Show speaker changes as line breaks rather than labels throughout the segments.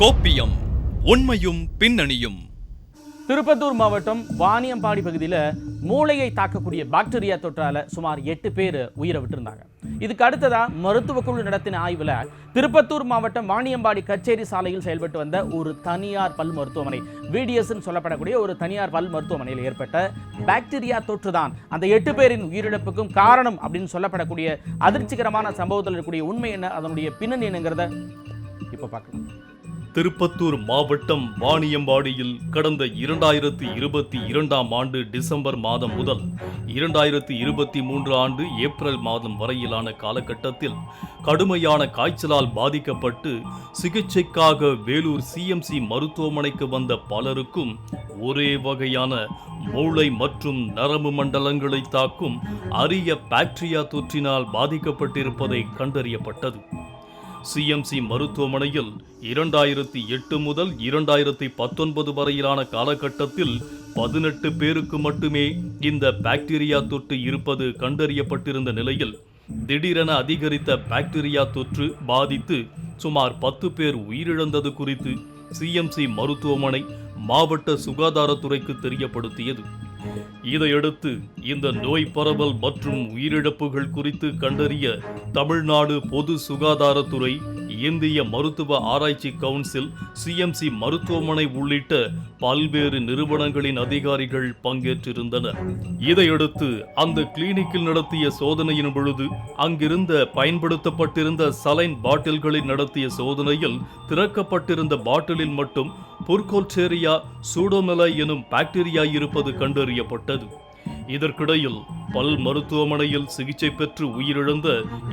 கோப்பியம் உண்மையும் பின்னணியும்.
திருப்பத்தூர் மாவட்டம் வாணியம்பாடி பகுதியில் மூளையை தாக்கக்கூடிய பாக்டீரியா தொற்றால சுமார் எட்டு பேர் உயிரை விட்டுருந்தாங்க. இதுக்கு அடுத்ததாக மருத்துவ குழு நடத்தின ஆய்வில் திருப்பத்தூர் மாவட்டம் வாணியம்பாடி கச்சேரி சாலையில் செயல்பட்டு வந்த ஒரு தனியார் பல் மருத்துவமனை விடிஎஸ்ன்னு சொல்லப்படக்கூடிய ஒரு தனியார் பல் மருத்துவமனையில் ஏற்பட்ட பாக்டீரியா தொற்று தான் அந்த எட்டு பேரின் உயிரிழப்புக்கும் காரணம் அப்படின்னு சொல்லப்படக்கூடிய அதிர்ச்சிகரமான சம்பவத்தில் இருக்கக்கூடிய உண்மை என்ன? அதனுடைய பின்னணி என்னங்கிறத இப்போ பார்க்கலாம்.
திருப்பத்தூர் மாவட்டம் வாணியம்பாடியில் கடந்த இரண்டாயிரத்தி இருபத்தி இரண்டாம் ஆண்டு டிசம்பர் மாதம் முதல் இரண்டாயிரத்தி இருபத்தி மூன்று ஆண்டு ஏப்ரல் மாதம் வரையிலான காலகட்டத்தில் கடுமையான காய்ச்சலால் பாதிக்கப்பட்டு சிகிச்சைக்காக வேலூர் சிஎம்சி மருத்துவமனைக்கு வந்த பலருக்கும் ஒரே வகையான மூளை மற்றும் நரம்பு மண்டலங்களை தாக்கும் அரிய பாக்டீரியா தொற்றினால் பாதிக்கப்பட்டிருப்பதை கண்டறியப்பட்டது. சிஎம்சி மருத்துவமனையில் இரண்டாயிரத்தி எட்டு முதல் இரண்டாயிரத்தி பத்தொன்பது வரையிலான காலகட்டத்தில் பதினெட்டு பேருக்கு மட்டுமே இந்த பாக்டீரியா தொற்று இருப்பது கண்டறியப்பட்டிருந்த நிலையில் திடீரென அதிகரித்த பாக்டீரியா தொற்று பாதித்து சுமார் பத்து பேர் உயிரிழந்தது குறித்து சிஎம்சி மருத்துவமனை மாவட்ட சுகாதாரத்துறைக்கு தெரியப்படுத்தியது. இதையடுத்து இந்த நோய் பரவல் மற்றும் உயிரிழப்புகள் குறித்து கண்டறிய தமிழ்நாடு பொது சுகாதாரத்துறை இந்திய மருத்துவ ஆராய்ச்சி கவுன்சில் சிஎம்சி மருத்துவமனை உள்ளிட்ட பல்வேறு நிறுவனங்களின் அதிகாரிகள் பங்கேற்றிருந்தனர். இதையடுத்து அந்த கிளினிக்கில் நடத்திய சோதனையின் பொழுது அங்கிருந்த பயன்படுத்தப்பட்டிருந்த சலைன் பாட்டில்களில் நடத்திய சோதனையில் திறக்கப்பட்டிருந்த பாட்டிலில் மட்டும் புர்கோல்டேரியா சூடோமெலா எனும் பாக்டீரியா இருப்பது கண்டறியப்பட்டது. இதற்கிடையில் பல் மருத்துவமனையில் சிகிச்சை பெற்று உயிரிழந்த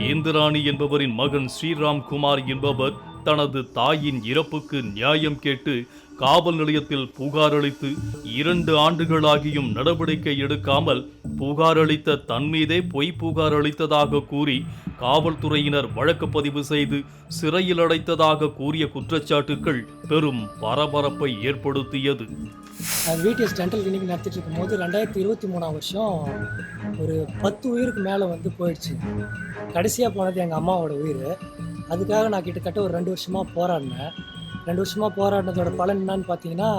இந்திராணி என்பவரின் மகன் ஸ்ரீராம் குமார் என்பவர் தனது தாயின் இறப்புக்கு நியாயம் கேட்டு காவல் நிலையத்தில் புகார் அளித்து இரண்டு ஆண்டுகளாகியும் நடவடிக்கை எடுக்காமல் புகார் அளித்த தன்மீதே பொய் புகார் அளித்ததாக கூறி காவல்துறையினர் வழக்கு பதிவு செய்து சிறையில் அடைத்ததாக கூறிய குற்றச்சாட்டுகள் பெரும் பரபரப்பை ஏற்படுத்தியது.
விடிஎஸ் டென்டல் கிளினிக் நடத்திட்டு இருக்கும்போது ரெண்டாயிரத்தி இருபத்தி மூணாம் வருஷம் ஒரு பத்து உயிருக்கு மேலே வந்து போயிடுச்சு. கடைசியாக போனது எங்கள் அம்மாவோட உயிர். அதுக்காக நான் கிட்டத்தட்ட ஒரு ரெண்டு வருஷமாக போராடினேன். ரெண்டு வருஷமாக போராடினதோட பலன் என்னன்னு பார்த்தீங்கன்னா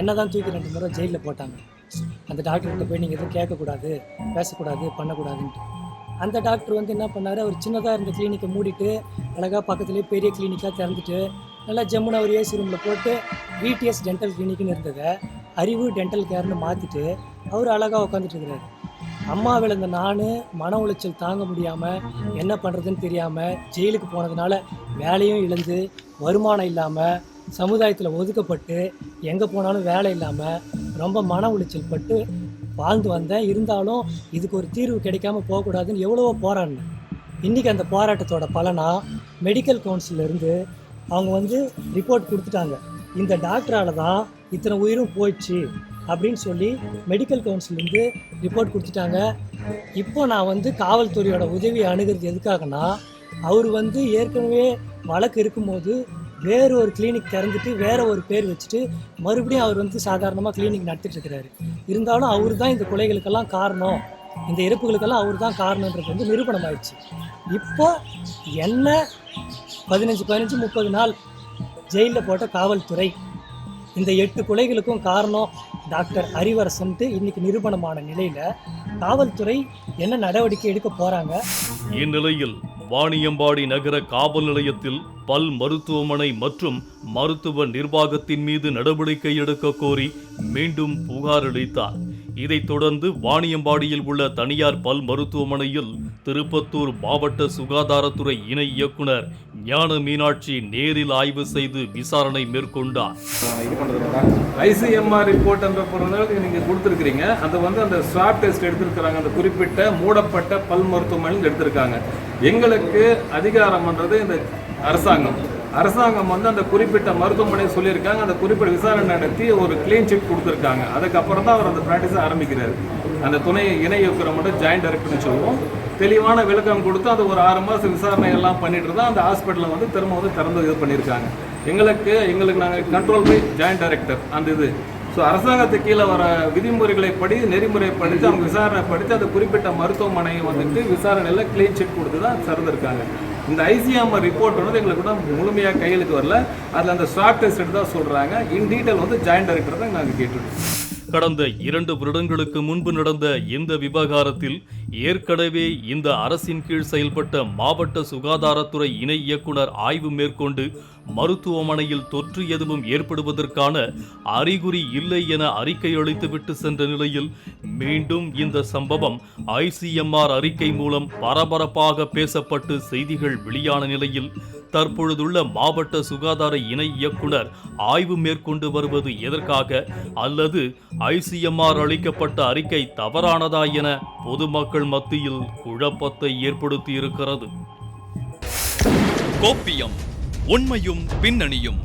என்ன தான் தூக்கி ரெண்டு முறை ஜெயிலில் போட்டாங்க. அந்த டாக்டர்கிட்ட போய் நீங்கள் எதுவும் கேட்கக்கூடாது பேசக்கூடாது பண்ணக்கூடாதுன்ட்டு. அந்த டாக்டர் வந்து என்ன பண்ணார்? அவர் சின்னதாக இருந்த கிளினிக்கை மூடிட்டு அழகாக பக்கத்துலேயே பெரிய கிளினிக்காக திறந்துட்டு நல்லா ஜம்முன்னு ஒரு ஏசி ரூமில் போட்டு பிடிஎஸ் டென்டல் கிளினிக்னு இருந்ததை அறிவு டென்டல் கேர்னு மாற்றிட்டு அவர் அழகாக உட்காந்துட்டு இருக்கிறாரு அம்மா விழுந்த நான் மன உளைச்சல் தாங்க முடியாமல் என்ன பண்ணுறதுன்னு தெரியாமல் ஜெயிலுக்கு போனதுனால வேலையும் இழந்து வருமானம் இல்லாமல் சமுதாயத்தில் ஒதுக்கப்பட்டு எங்கே போனாலும் வேலை இல்லாமல் ரொம்ப மன உளைச்சல் பட்டு வாழ்ந்து வந்தேன். இருந்தாலும் இதுக்கு ஒரு தீர்வு கிடைக்காம போகக்கூடாதுன்னு எவ்வளவோ போராடினேன். இன்றைக்கி அந்த போராட்டத்தோட பலனாக மெடிக்கல் கவுன்சிலிருந்து அவங்க வந்து ரிப்போர்ட் கொடுத்துட்டாங்க. இந்த டாக்டரால் தான் இத்தனை உயிரும் போயிடுச்சு அப்படின்னு சொல்லி மெடிக்கல் கவுன்சிலேருந்து ரிப்போர்ட் கொடுத்துட்டாங்க. இப்போ நான் வந்து காவல்துறையோட உதவியை அணுகிறது எதுக்காகனா அவர் வந்து ஏற்கனவே வழக்கு இருக்கும்போது வேறு ஒரு கிளினிக் திறந்துட்டு வேற ஒரு பேர் வச்சுட்டு மறுபடியும் அவர் வந்து சாதாரணமாக கிளினிக் நடத்திட்டுருக்கிறாரு இருந்தாலும் அவர் தான் இந்த கொலைகளுக்கெல்லாம் காரணம். இந்த இறப்புகளுக்கெல்லாம் அவர் தான் காரணன்றது வந்து நிரூபணம் ஆயிடுச்சு இப்போ என்ன பதினஞ்சு பதினஞ்சு முப்பது நாள் ஜெயிலில் போட்ட காவல்துறை. இந்த எட்டு கொலைகளுக்கும் காரணம் டாக்டர் ஹரிவரசன்ட்டு இன்னைக்கு நிரூபணமான நிலையில் காவல்துறை என்ன நடவடிக்கை எடுக்க போகிறாங்க
இந்நிலையில் வாணியம்பாடி நகர காவல் நிலையத்தில் பல் மருத்துவமனை மற்றும் மருத்துவ நிர்வாகத்தின் மீது நடவடிக்கை எடுக்க கோரி மீண்டும் புகார் அளித்தார். இதைத் தொடர்ந்து வாணியம்பாடியில் உள்ள தனியார் பல் மருத்துவமனையில் திருப்பத்தூர் மாவட்ட சுகாதாரத்துறை இணை இயக்குனர் ஞான மீனாட்சி நேரில் ஆய்வு செய்து விசாரணை மேற்கொண்டார்.
இது பண்ணுறது ஐசிஎம்ஆர் ரிப்போர்ட் என்ற பொருள் நீங்கள் கொடுத்துருக்கிறீங்க. அது வந்து அந்த ஸ்வாப் டெஸ்ட் எடுத்திருக்கிறாங்க. அந்த குறிப்பிட்ட மூடப்பட்ட பல் மருத்துவமனையில் எடுத்திருக்காங்க. எங்களுக்கு அதிகாரம் பண்ணுறது இந்த அரசாங்கம். அரசாங்கம் வந்து அந்த குறிப்பிட்ட மருத்துவமனை சொல்லியிருக்காங்க. அந்த குறிப்பிட்ட விசாரணை நடத்தி ஒரு க்ளீன் சிட் கொடுத்துருக்காங்க. அதுக்கப்புறம் தான் அவர் அந்த ப்ராக்டிஸை ஆரம்பிக்கிறார். அந்த துணை இணை இயக்குனர் மட்டும் ஜாயின்ட் டைரக்டர்னு சொல்லுவோம். தெளிவான விளக்கம் கொடுத்து அது ஒரு ஆறு மாதம் விசாரணை எல்லாம் பண்ணிட்டு தான் அந்த ஹாஸ்பிட்டலை வந்து திரும்ப வந்து திறந்து இது பண்ணியிருக்காங்க. எங்களுக்கு எங்களுக்கு நாங்கள் கண்ட்ரோல் பை ஜாயின்ட் டைரக்டர் அந்த இது. ஸோ அரசாங்கத்துக்கு கீழே வர விதிமுறைகளை படி நெறிமுறை படித்து அவங்க விசாரணை படித்து அந்த குறிப்பிட்ட மருத்துவமனையை வந்துட்டு விசாரணையில் க்ளீன் சிட் கொடுத்து தான் திறந்துருக்காங்க. இந்த ஐசிஎம்ஆர் ரிப்போர்ட் வந்து எங்களுக்கு கூட முழுமையாக கையெழுத்து வரல. அதில் அந்த ஸ்வாப் டெஸ்ட் எடுத்து தான் சொல்கிறாங்க இன் டீட்டெயில் வந்து ஜாயின்ட் டைரக்டர் தான் நாங்கள் கேட்டுருக்கோம்.
கடந்த இரண்டு வருடங்களுக்கு முன்பு நடந்த இந்த விவகாரத்தில் ஏற்கனவே இந்த அரசின் கீழ் செயல்பட்ட மாவட்ட சுகாதாரத்துறை இணை இயக்குனர் ஆய்வு மேற்கொண்டு மருத்துவமனையில் தொற்று எதுவும் ஏற்படுவதற்கான அறிகுறி இல்லை என அறிக்கை அளித்துவிட்டு சென்ற நிலையில் மீண்டும் இந்த சம்பவம் ஐசிஎம்ஆர் அறிக்கை மூலம் பரபரப்பாக பேசப்பட்டு செய்திகள் வெளியான நிலையில் தற்பொழுதுள்ள மாவட்ட சுகாதார இணை இயக்குனர் ஆய்வு மேற்கொண்டு வருவது எதற்காக அல்லது ஐசிஎம்ஆர் அளிக்கப்பட்ட அறிக்கை தவறானதா என பொதுமக்கள் மத்தியில் குழப்பத்தை ஏற்படுத்தி இருக்கிறது
கோப்பியம் உண்மையும் பின்னணியும்.